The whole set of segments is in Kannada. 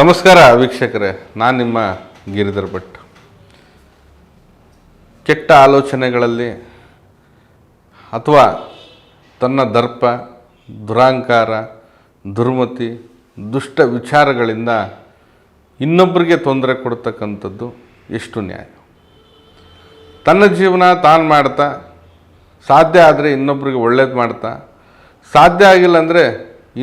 ನಮಸ್ಕಾರ ವೀಕ್ಷಕರೇ, ನಾನು ನಿಮ್ಮ ಗಿರಿಧರ್ ಭಟ್. ಕೆಟ್ಟ ಆಲೋಚನೆಗಳಲ್ಲಿ ಅಥವಾ ತನ್ನ ದರ್ಪ, ದುರಾಂಕಾರ, ದುರ್ಮತಿ, ದುಷ್ಟ ವಿಚಾರಗಳಿಂದ ಇನ್ನೊಬ್ಬರಿಗೆ ತೊಂದರೆ ಕೊಡ್ತಕ್ಕಂಥದ್ದು ಎಷ್ಟು ನ್ಯಾಯ? ತನ್ನ ಜೀವನ ತಾನು ಮಾಡ್ತಾ, ಸಾಧ್ಯ ಆದರೆ ಇನ್ನೊಬ್ರಿಗೆ ಒಳ್ಳೇದು ಮಾಡ್ತಾ, ಸಾಧ್ಯ ಆಗಿಲ್ಲ ಅಂದರೆ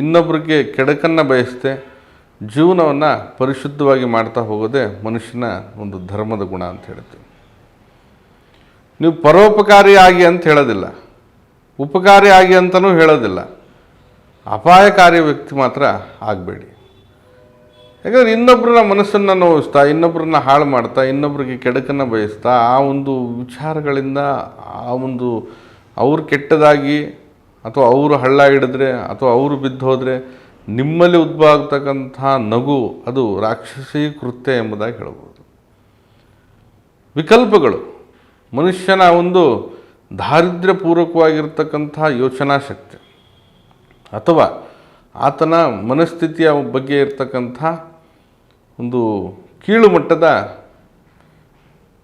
ಇನ್ನೊಬ್ರಿಗೆ ಕೆಡಕನ್ನು ಬಯಸ್ತೆ ಜೀವನವನ್ನು ಪರಿಶುದ್ಧವಾಗಿ ಮಾಡ್ತಾ ಹೋಗೋದೇ ಮನುಷ್ಯನ ಒಂದು ಧರ್ಮದ ಗುಣ ಅಂತ ಹೇಳ್ತೀವಿ ನೀವು ಪರೋಪಕಾರಿಯಾಗಿ ಅಂತ ಹೇಳೋದಿಲ್ಲ. ಉಪಕಾರಿಯಾಗಿ ಅಂತಲೂ ಹೇಳೋದಿಲ್ಲ. ಅಪಾಯಕಾರಿ ವ್ಯಕ್ತಿ ಮಾತ್ರ ಆಗಬೇಡಿ. ಯಾಕಂದರೆ ಇನ್ನೊಬ್ಬರನ್ನ ಮನಸ್ಸನ್ನು ನೋವಿಸ್ತಾ ಇನ್ನೊಬ್ಬರನ್ನ ಹಾಳು ಮಾಡ್ತಾ ಇನ್ನೊಬ್ಬರಿಗೆ ಕೆಡಕನ್ನು ಬಯಸ್ತಾ, ಆ ಒಂದು ವಿಚಾರಗಳಿಂದ ಆ ಒಂದು ಅವ್ರು ಕೆಟ್ಟದಾಗಿ ಅಥವಾ ಅವರು ಹಳ್ಳ ಹಿಡಿದ್ರೆ ಅಥವಾ ಅವರು ಬಿದ್ದು ಹೋದರೆ ನಿಮ್ಮಲ್ಲಿ ಉದ್ಭವ ಆಗ್ತಕ್ಕಂಥ ನಗು ಅದು ರಾಕ್ಷಸಿ ಕೃತ್ಯ ಎಂಬುದಾಗಿ ಹೇಳ್ಬೋದು ವಿಕಲ್ಪಗಳು. ಮನುಷ್ಯನ ಒಂದು ದಾರಿದ್ರ್ಯಪೂರ್ವಕವಾಗಿರ್ತಕ್ಕಂಥ ಯೋಚನಾ ಶಕ್ತಿ ಅಥವಾ ಆತನ ಮನಸ್ಥಿತಿಯ ಬಗ್ಗೆ ಇರತಕ್ಕಂಥ ಒಂದು ಕೀಳುಮಟ್ಟದ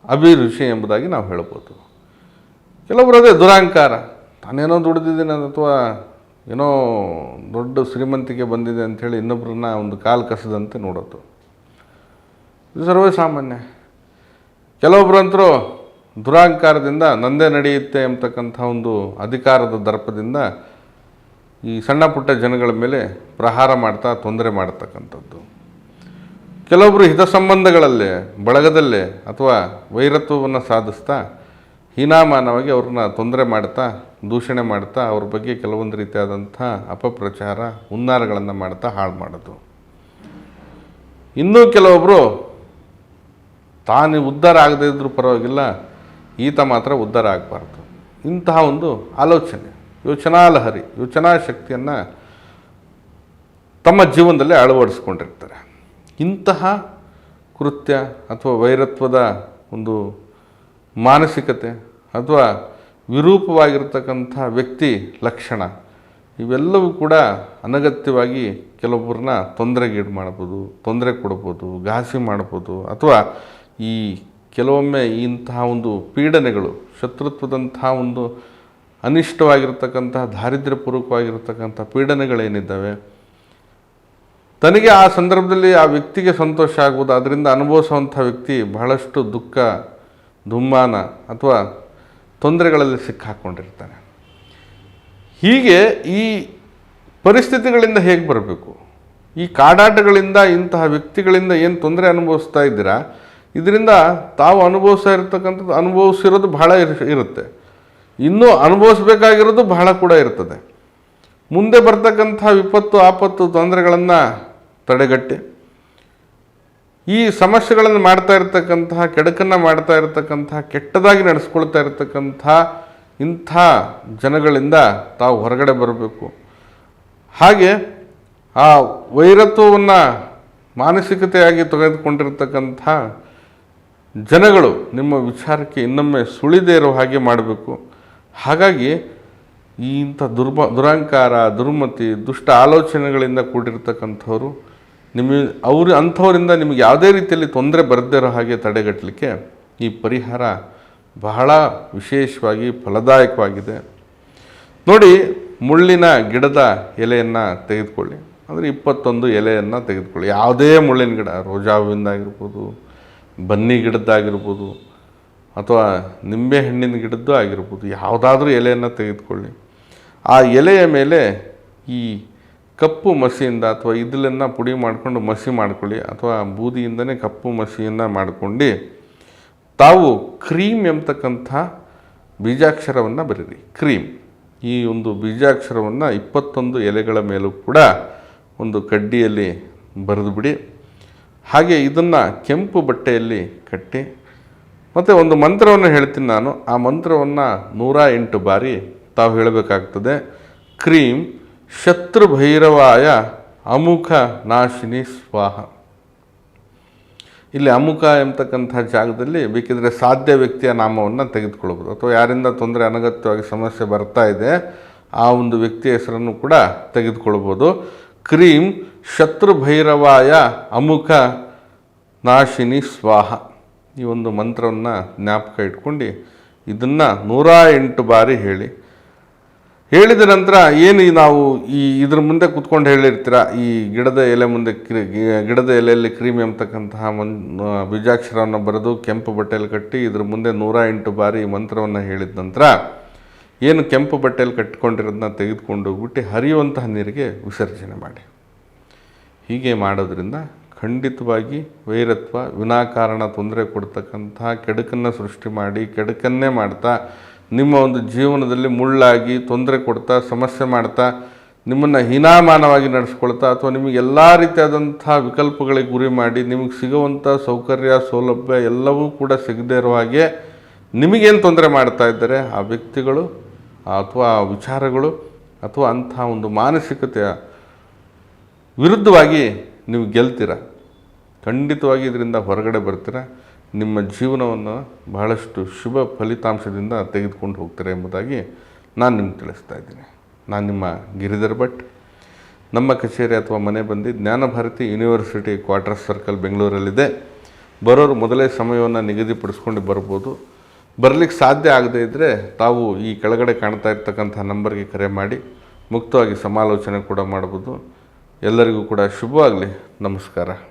ಅಭಿರುಚಿ ಎಂಬುದಾಗಿ ನಾವು ಹೇಳ್ಬೋದು ಕೆಲವರು ಅದೇ ದುರಾಂಕಾರ. ತಾನೇನೋ ದುಡಿದಿದ್ದೀನಿ ಅಥವಾ ಏನೋ ದೊಡ್ಡ ಶ್ರೀಮಂತಿಕೆ ಬಂದಿದೆ ಅಂಥೇಳಿ ಇನ್ನೊಬ್ಬರನ್ನ ಒಂದು ಕಾಲು ಕಸದಂತೆ ನೋಡೋದು. ಇದು ಸರ್ವೇ ಸಾಮಾನ್ಯ. ಕೆಲವೊಬ್ಬರಂತರೂ ದುರಾಂಕಾರದಿಂದ ನಂದೇ ನಡೆಯುತ್ತೆ ಎಂಬತಕ್ಕಂಥ ಒಂದು ಅಧಿಕಾರದ ದರ್ಪದಿಂದ ಈ ಸಣ್ಣ ಪುಟ್ಟ ಜನಗಳ ಮೇಲೆ ಪ್ರಹಾರ ಮಾಡ್ತಾ ತೊಂದರೆ ಮಾಡತಕ್ಕಂಥದ್ದು. ಕೆಲವೊಬ್ಬರು ಹಿತ ಸಂಬಂಧಗಳಲ್ಲೇ ಬಳಗದಲ್ಲೇ ಅಥವಾ ವೈರತ್ವವನ್ನು ಸಾಧಿಸ್ತಾ ಹೀನಾಮಾನವಾಗಿ ಅವ್ರನ್ನ ತೊಂದರೆ ಮಾಡ್ತಾ, ದೂಷಣೆ ಮಾಡ್ತಾ, ಅವ್ರ ಬಗ್ಗೆ ಕೆಲವೊಂದು ರೀತಿಯಾದಂಥ ಅಪಪ್ರಚಾರ, ಹುನ್ನಾರಗಳನ್ನು ಮಾಡ್ತಾ ಹಾಳು ಮಾಡೋದು. ಇನ್ನೂ ಕೆಲವೊಬ್ಬರು ತಾನು ಉದ್ಧಾರ ಆಗದೇ ಇದ್ರೂ ಪರವಾಗಿಲ್ಲ, ಈತ ಮಾತ್ರ ಉದ್ಧಾರ ಆಗಬಾರ್ದು. ಇಂತಹ ಒಂದು ಆಲೋಚನೆ ಯೋಚನಾ ಲಹರಿ ಯೋಚನಾ ಶಕ್ತಿಯನ್ನು ತಮ್ಮ ಜೀವನದಲ್ಲಿ ಅಳವಡಿಸ್ಕೊಂಡಿರ್ತಾರೆ. ಇಂತಹ ಕೃತ್ಯ ಅಥವಾ ವೈರತ್ವದ ಒಂದು ಮಾನಸಿಕತೆ ಅಥವಾ ವಿರೂಪವಾಗಿರ್ತಕ್ಕಂಥ ವ್ಯಕ್ತಿ ಲಕ್ಷಣ, ಇವೆಲ್ಲವೂ ಕೂಡ ಅನಗತ್ಯವಾಗಿ ಕೆಲವೊಬ್ಬರನ್ನ ತೊಂದರೆಗೀಡು ಮಾಡ್ಬೋದು, ತೊಂದರೆ ಕೊಡ್ಬೋದು, ಘಾಸಿ ಮಾಡ್ಬೋದು. ಅಥವಾ ಈ ಕೆಲವೊಮ್ಮೆ ಇಂತಹ ಒಂದು ಪೀಡನೆಗಳು, ಶತ್ರುತ್ವದಂತಹ ಒಂದು ಅನಿಷ್ಟವಾಗಿರ್ತಕ್ಕಂತಹ ದಾರಿದ್ರ್ಯಪೂರ್ವಕವಾಗಿರ್ತಕ್ಕಂಥ ಪೀಡನೆಗಳೇನಿದ್ದಾವೆ, ತನಗೆ ಆ ಸಂದರ್ಭದಲ್ಲಿ ಆ ವ್ಯಕ್ತಿಗೆ ಸಂತೋಷ ಆಗ್ಬೋದು. ಅದರಿಂದ ಅನುಭವಿಸುವಂಥ ವ್ಯಕ್ತಿ ಬಹಳಷ್ಟು ದುಃಖ ದುಮ್ಮಾನ ಅಥವಾ ತೊಂದರೆಗಳಲ್ಲಿ ಸಿಕ್ಕಾಕ್ಕೊಂಡಿರ್ತಾನೆ ಹೀಗೆ ಈ ಪರಿಸ್ಥಿತಿಗಳಿಂದ ಹೇಗೆ ಬರಬೇಕು? ಈ ಕಾಡಾಟಗಳಿಂದ, ಇಂತಹ ವ್ಯಕ್ತಿಗಳಿಂದ ಏನು ತೊಂದರೆ ಅನುಭವಿಸ್ತಾ ಇದ್ದೀರಾ? ಇದರಿಂದ ತಾವು ಅನುಭವಿಸ್ತಾ ಇರತಕ್ಕಂಥದ್ದು ಅನುಭವಿಸಿರೋದು ಬಹಳ ಇರ್- ಇರುತ್ತೆ. ಇನ್ನೂ ಅನುಭವಿಸ್ಬೇಕಾಗಿರೋದು ಬಹಳ ಕೂಡ ಇರ್ತದೆ. ಮುಂದೆ ಬರ್ತಕ್ಕಂಥ ವಿಪತ್ತು, ಆಪತ್ತು, ತೊಂದರೆಗಳನ್ನು ತಡೆಗಟ್ಟಿ ಈ ಸಮಸ್ಯೆಗಳನ್ನು ಮಾಡ್ತಾ ಇರತಕ್ಕಂತಹ, ಕೆಡಕನ್ನು ಮಾಡ್ತಾ ಇರತಕ್ಕಂತಹ, ಕೆಟ್ಟದಾಗಿ ನಡೆಸ್ಕೊಳ್ತಾ ಇರತಕ್ಕಂಥ ಇಂಥ ಜನಗಳಿಂದ ತಾವು ಹೊರಗಡೆ ಬರಬೇಕು. ಹಾಗೆ ಆ ವೈರತ್ವವನ್ನು ಮಾನಸಿಕತೆಯಾಗಿ ತೆಗೆದುಕೊಂಡಿರ್ತಕ್ಕಂಥ ಜನಗಳು ನಿಮ್ಮ ವಿಚಾರಕ್ಕೆ ಇನ್ನೊಮ್ಮೆ ಸುಳಿದೇ ಇರೋ ಹಾಗೆ ಮಾಡಬೇಕು. ಹಾಗಾಗಿ ಇಂಥ ದುರ್ಮ ದುರಹಂಕಾರ ದುರ್ಮತಿ, ದುಷ್ಟ ಆಲೋಚನೆಗಳಿಂದ ಕೂಡಿರ್ತಕ್ಕಂಥವ್ರು ನಿಮಗೆ ಅವರು ಅಂಥವರಿಂದ ನಿಮಗೆ ಯಾವುದೇ ರೀತಿಯಲ್ಲಿ ತೊಂದರೆ ಬರದೇ ಇರೋ ಹಾಗೆ ತಡೆಗಟ್ಟಲಿಕ್ಕೆ ಈ ಪರಿಹಾರ ಬಹಳ ವಿಶೇಷವಾಗಿ ಫಲದಾಯಕವಾಗಿದೆ. ನೋಡಿ, ಮುಳ್ಳಿನ ಗಿಡದ ಎಲೆಯನ್ನು ತೆಗೆದುಕೊಳ್ಳಿ. ಅಂದರೆ ಇಪ್ಪತ್ತೊಂದು ಎಲೆಯನ್ನು ತೆಗೆದುಕೊಳ್ಳಿ. ಯಾವುದೇ ಮುಳ್ಳಿನ ಗಿಡ, ರೋಜಾ ಹೂವಿಂದಾಗಿರ್ಬೋದು, ಬನ್ನಿ ಗಿಡದ್ದಾಗಿರ್ಬೋದು, ಅಥವಾ ನಿಂಬೆ ಹಣ್ಣಿನ ಗಿಡದ್ದು ಆಗಿರ್ಬೋದು, ಯಾವುದಾದ್ರೂ ಎಲೆಯನ್ನು ತೆಗೆದುಕೊಳ್ಳಿ. ಆ ಎಲೆಯ ಮೇಲೆ ಈ ಕಪ್ಪು ಮಸಿಯಿಂದ ಅಥವಾ ಇದಲನ್ನು ಪುಡಿ ಮಾಡಿಕೊಂಡು ಮಸಿ ಮಾಡ್ಕೊಳ್ಳಿ ಅಥವಾ ಬೂದಿಯಿಂದನೇ ಕಪ್ಪು ಮಸಿಯನ್ನು ಮಾಡ್ಕೊಂಡು ತಾವು ಕ್ರೀಮ್ ಎಂಬತಕ್ಕಂಥ ಬೀಜಾಕ್ಷರವನ್ನು ಬರೀರಿ. ಕ್ರೀಮ್. ಈ ಒಂದು ಬೀಜಾಕ್ಷರವನ್ನು ಇಪ್ಪತ್ತೊಂದು ಎಲೆಗಳ ಮೇಲೂ ಕೂಡ ಒಂದು ಕಡ್ಡಿಯಲ್ಲಿ ಬರೆದು ಬಿಡಿ. ಹಾಗೆ ಇದನ್ನು ಕೆಂಪು ಬಟ್ಟೆಯಲ್ಲಿ ಕಟ್ಟಿ, ಮತ್ತು ಒಂದು ಮಂತ್ರವನ್ನು ಹೇಳ್ತೀನಿ ನಾನು. ಆ ಮಂತ್ರವನ್ನು ನೂರ ಎಂಟು ಬಾರಿ ತಾವು ಹೇಳಬೇಕಾಗ್ತದೆ. ಕ್ರೀಮ್ ಶತ್ರು ಭೈರವಾಯ ಅಮುಖ ನಾಶಿನಿ ಸ್ವಾಹ. ಇಲ್ಲಿ ಅಮುಖ ಎಂಬತಕ್ಕಂಥ ಜಾಗದಲ್ಲಿ ಬೇಕಿದ್ರೆ ಸಾಧ್ಯ ವ್ಯಕ್ತಿಯ ನಾಮವನ್ನು ತೆಗೆದುಕೊಳ್ಬೋದು ಅಥವಾ ಯಾರಿಂದ ತೊಂದರೆ ಅನಗತ್ಯವಾಗಿ ಸಮಸ್ಯೆ ಬರ್ತಾ ಇದೆ, ಆ ಒಂದು ವ್ಯಕ್ತಿಯ ಹೆಸರನ್ನು ಕೂಡ ತೆಗೆದುಕೊಳ್ಬೋದು ಕ್ರೀಮ್ ಶತ್ರು ಭೈರವಾಯ ಅಮುಖ ನಾಶಿನಿ ಸ್ವಾಹ. ಈ ಒಂದು ಮಂತ್ರವನ್ನು ಜ್ಞಾಪಕ ಇಟ್ಕೊಂಡು ಇದನ್ನು ನೂರ ಎಂಟು ಬಾರಿ ಹೇಳಿ. ಹೇಳಿದ ನಂತರ ಏನು ನಾವು ಈ ಇದ್ರ ಮುಂದೆ ಕುತ್ಕೊಂಡು ಹೇಳಿರ್ತೀರ? ಈ ಗಿಡದ ಎಲೆ ಮುಂದೆ ಕ್ರಿ ಗಿಡದ ಎಲೆಯಲ್ಲಿ ಕ್ರೀಮಿ ಎಂಬತಕ್ಕಂತಹ ಮನ್ ಬೀಜಾಕ್ಷರವನ್ನು ಬರೆದು ಕೆಂಪು ಬಟ್ಟೆಯಲ್ಲಿ ಕಟ್ಟಿ ಇದ್ರ ಮುಂದೆ ನೂರ ಎಂಟು ಬಾರಿ ಮಂತ್ರವನ್ನು ಹೇಳಿದ ನಂತರ ಏನು ಕೆಂಪು ಬಟ್ಟೆಯಲ್ಲಿ ಕಟ್ಟಿಕೊಂಡಿರೋದನ್ನ ತೆಗೆದುಕೊಂಡು ಹೋಗ್ಬಿಟ್ಟು ಹರಿಯುವಂತಹ ನೀರಿಗೆ ವಿಸರ್ಜನೆ ಮಾಡಿ. ಹೀಗೆ ಮಾಡೋದ್ರಿಂದ ಖಂಡಿತವಾಗಿ ವೈರತ್ವ, ವಿನಾಕಾರಣ ತೊಂದರೆ ಕೊಡ್ತಕ್ಕಂತಹ ಕೆಡುಕನ್ನು ಸೃಷ್ಟಿ ಮಾಡಿ, ಕೆಡುಕನ್ನೇ ಮಾಡ್ತಾ ನಿಮ್ಮ ಒಂದು ಜೀವನದಲ್ಲಿ ಮುಳ್ಳಾಗಿ ತೊಂದರೆ ಕೊಡ್ತಾ, ಸಮಸ್ಯೆ ಮಾಡ್ತಾ, ನಿಮ್ಮನ್ನು ಹೀನಾಮಾನವಾಗಿ ನಡೆಸ್ಕೊಳ್ತಾ ಅಥವಾ ನಿಮಗೆ ಎಲ್ಲ ರೀತಿಯಾದಂಥ ವಿಕಲ್ಪಗಳಿಗೆ ಗುರಿ ಮಾಡಿ ನಿಮಗೆ ಸಿಗುವಂಥ ಸೌಕರ್ಯ, ಸೌಲಭ್ಯ ಎಲ್ಲವೂ ಕೂಡ ಸಿಗದೇ ಇರುವ ಹಾಗೆ ನಿಮಗೇನು ತೊಂದರೆ ಮಾಡ್ತಾ ಇದ್ದಾರೆ? ಆ ವ್ಯಕ್ತಿಗಳು ಅಥವಾ ಆ ವಿಚಾರಗಳು ಅಥವಾ ಅಂಥ ಒಂದು ಮಾನಸಿಕತೆಯ ವಿರುದ್ಧವಾಗಿ ನೀವು ಗೆಲ್ತೀರ? ಖಂಡಿತವಾಗಿ ಇದರಿಂದ ಹೊರಗಡೆ ಬರ್ತೀರ. ನಿಮ್ಮ ಜೀವನವನ್ನು ಬಹಳಷ್ಟು ಶುಭ ಫಲಿತಾಂಶದಿಂದ ತೆಗೆದುಕೊಂಡು ಹೋಗ್ತಾರೆ ಎಂಬುದಾಗಿ ನಾನು ನಿಮ್ಗೆ ತಿಳಿಸ್ತಾ ಇದ್ದೀನಿ. ನಾನು ನಿಮ್ಮ ಗಿರಿಧರ್ ಭಟ್. ನಮ್ಮ ಕಚೇರಿ ಅಥವಾ ಮನೆ ಬಂದು ಜ್ಞಾನಭಾರತಿ ಯೂನಿವರ್ಸಿಟಿ ಕ್ವಾರ್ಟರ್ ಸರ್ಕಲ್ ಬೆಂಗಳೂರಲ್ಲಿದೆ. ಬರೋರು ಮೊದಲೇ ಸಮಯವನ್ನು ನಿಗದಿಪಡಿಸ್ಕೊಂಡು ಬರ್ಬೋದು. ಬರಲಿಕ್ಕೆ ಸಾಧ್ಯ ಆಗದೇ ಇದ್ದರೆ ತಾವು ಈ ಕೆಳಗಡೆ ಕಾಣ್ತಾ ಇರ್ತಕ್ಕಂಥ ನಂಬರ್ಗೆ ಕರೆ ಮಾಡಿ ಮುಕ್ತವಾಗಿ ಸಮಾಲೋಚನೆ ಕೂಡ ಮಾಡ್ಬೋದು. ಎಲ್ಲರಿಗೂ ಕೂಡ ಶುಭವಾಗಲಿ. ನಮಸ್ಕಾರ.